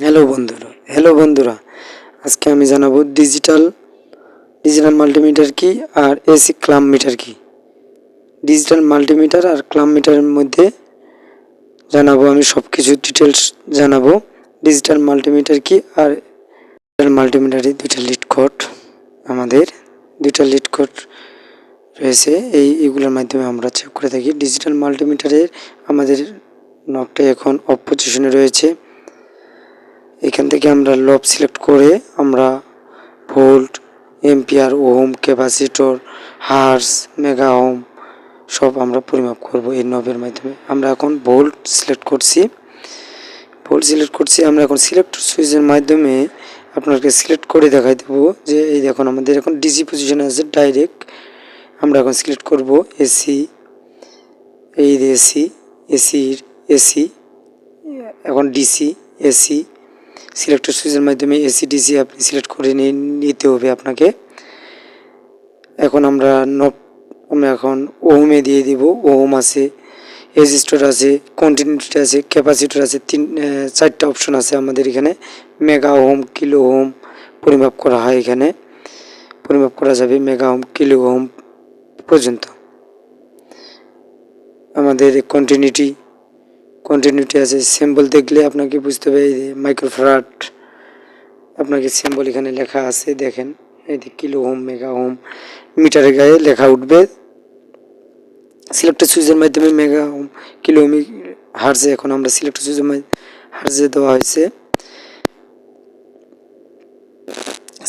Hello বন্ধুরা hello বন্ধুরা। আজকে আমি জানাব ডিজিটাল ডিজিটাল মাল্টিমিটার কি আর এসি ক্লাম মিটার কি? ডিজিটাল মাল্টিমিটার আর ক্লাম মিটারের মধ্যে জানাব আমি সব কিছু ডিটেলস জানাব। ডিজিটাল মাল্টিমিটার কি আর ডিজিটাল মাল্টিমিটারের দুইটা লিড কোড আমাদের, দুইটা লিড কোড রয়েছে। এই, এগুলোর মাধ্যমে আমরা চেক করে থাকি। ডিজিটাল মাল্টিমিটারের আমাদের নবটা এখন অফ পজিশনে রয়েছে। থেকে আমরা লব সিলেক্ট করে আমরা volt ampere ohm capacitor hertz mega সব আমরা পরিমাপ করব এই নবের মাধ্যমে। আমরা এখন ভোল্ট সিলেক্ট করছি। ভোল্ট সিলেক্ট করছি, আমরা এখন সিলেক্ট সুইচের মাধ্যমে আপনাকে সিলেক্ট করে দেখাই দেবো যে এই দেখুন, আমাদের এখন ডিসি পজিশনে আছে ডাইরেক্ট আমরা এখন সিলেক্ট করব এসি এই এসি এসির এসি এখন ডিসি এসি সিলেক্টর সুইচের মাধ্যমে এসি ডিসি আপনি সিলেক্ট করে নিতে হবে আপনাকে। এখন আমরা নব আমরা এখন ওহমে দিয়ে দিব। ওহম আছে রেজিস্টার আছে কন্টিনিউটি আছে ক্যাপাসিটর আছে, তিন চারটা অপশন আছে আমাদের এখানে। মেগা ওহম কিলো ওহম পরিমাপ করা হয় এখানে। পরিমাপ করা যাবে মেগা ওহম কিলো ওহম পর্যন্ত। আমাদের কন্টিনিউটি কন্টিনিউটি আছে সিম্বল দেখলে আপনাকে বুঝতে হবে এই মাইক্রোফ্রাট আপনাকে সিম্বল এখানে লেখা আছে, দেখেন, এই যে কিলো হোম মেগা হোম মিটারের গায়ে লেখা উঠবে। সিলেক্টেড সুইচের মাধ্যমে মেগা হোম কিলো হোম হার্জে এখন আমরা সিলেক্টেড সুইচের হার্জে দেওয়া হয়েছে।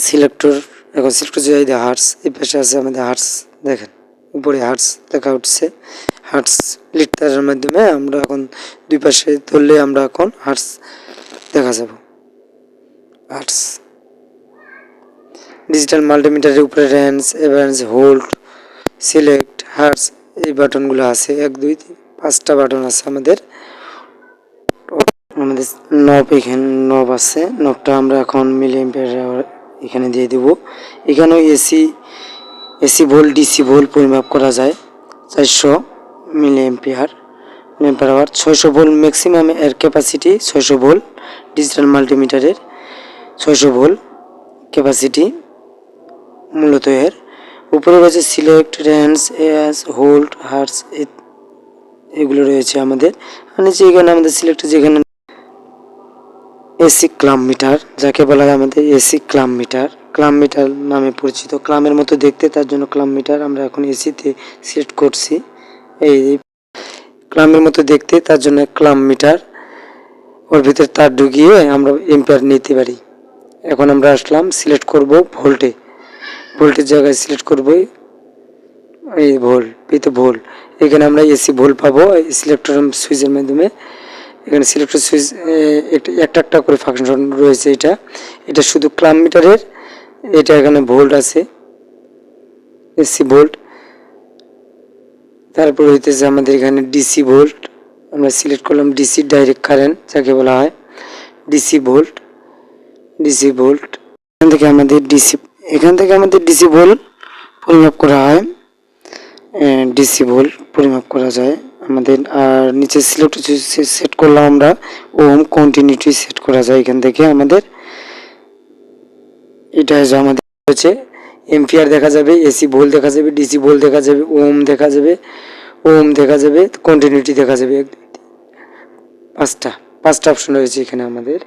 সিলেক্টর এখন সিলেক্টর সুইচ হার্স এই পাশে আছে আমাদের হার্স দেখেন, উপরে হার্স লেখা উঠছে। হার্টস লিটারের মাধ্যমে আমরা এখন দুই পাশে ধরলে আমরা এখন হার্টস দেখা যাব। হার্টস ডিজিটাল মাল্টিমিটারের উপরে রেঞ্জ এভারেন্স হোল্ড সিলেক্ট হার্টস এই বাটনগুলো আছে। এক, দুই, তিন, পাঁচটা বাটন আছে আমাদের। আমাদের নব এখানে নব আছে। নবটা আমরা এখন মিলি এখানে দিয়ে দেব। এখানেও AC AC volt DC volt পরিমাপ করা যায়। চারশো। মিলি এম্পিয়ার এম্পিয়ার আওয়ার ছয়শো ভোল্ট ম্যাক্সিমাম এর ক্যাপাসিটি ছয়শো ভোল্ট ডিজিটাল মাল্টিমিটারের ছয়শো ভোল্ট ক্যাপাসিটি মূলত এর। উপরে রয়েছে সিলেক্ট রেঞ্জ এস হোল্ড হার্স এগুলো রয়েছে আমাদের। নিচে এখানে আমাদের সিলেক্ট যেখানে এসি ক্লাম মিটার যাকে বলা হয় আমাদের AC clamp meter clamp meter নামে পরিচিত। ক্লামের মতো দেখতে, তার জন্য ক্লাম মিটার আমরা এখন এসিতে সিলেক্ট করছি। এই ক্লামের মতো দেখতে, তার জন্য ক্লাম মিটার। ওর ভিতরে তার ঢুকিয়ে আমরা এম্পিয়ার নিতে পারি। এখন আমরা আসলাম, সিলেক্ট করব ভোল্টে। ভোল্টের জায়গায় সিলেক্ট করব এই ভোল্ট, এই তো ভোল্ট। এখানে আমরা এসি ভোল্ট পাবো, সিলেক্টর সুইচের মাধ্যমে। এখানে সিলেক্টর সুইচ একটা একটা করে ফাংশন রয়েছে এটা। এটা শুধু ক্লাম মিটারের, এটা এখানে ভোল্ট আছে। AC volt. তারপর হইতেছে আমাদের এখানে ডিসি ভোল্ট আমরা সিলেক্ট করলাম ডিসি ডাইরেক্ট কারেন্ট যাকে বলা হয় ডিসি ভোল্ট ডিসি ভোল্ট এখান থেকে আমাদের ডিসি এখান থেকে আমাদের ডিসি ভোল্ট পরিমাপ করা হয়। ডিসি ভোল্ট পরিমাপ করা যায় আমাদের। আর নিচে সিলেক্ট সেট করলাম আমরা ওম কন্টিনিউটি সেট করা যায় এখান থেকে আমাদের। এটা আমাদের হচ্ছে এমপিআর দেখা যাবে এসি ভোল দেখা যাবে ডিসি ভোল দেখা যাবে ওম দেখা যাবে ওম দেখা যাবে কন্টিনিউটি দেখা যাবে। পাঁচটা পাঁচটা অপশন রয়েছে এখানে আমাদের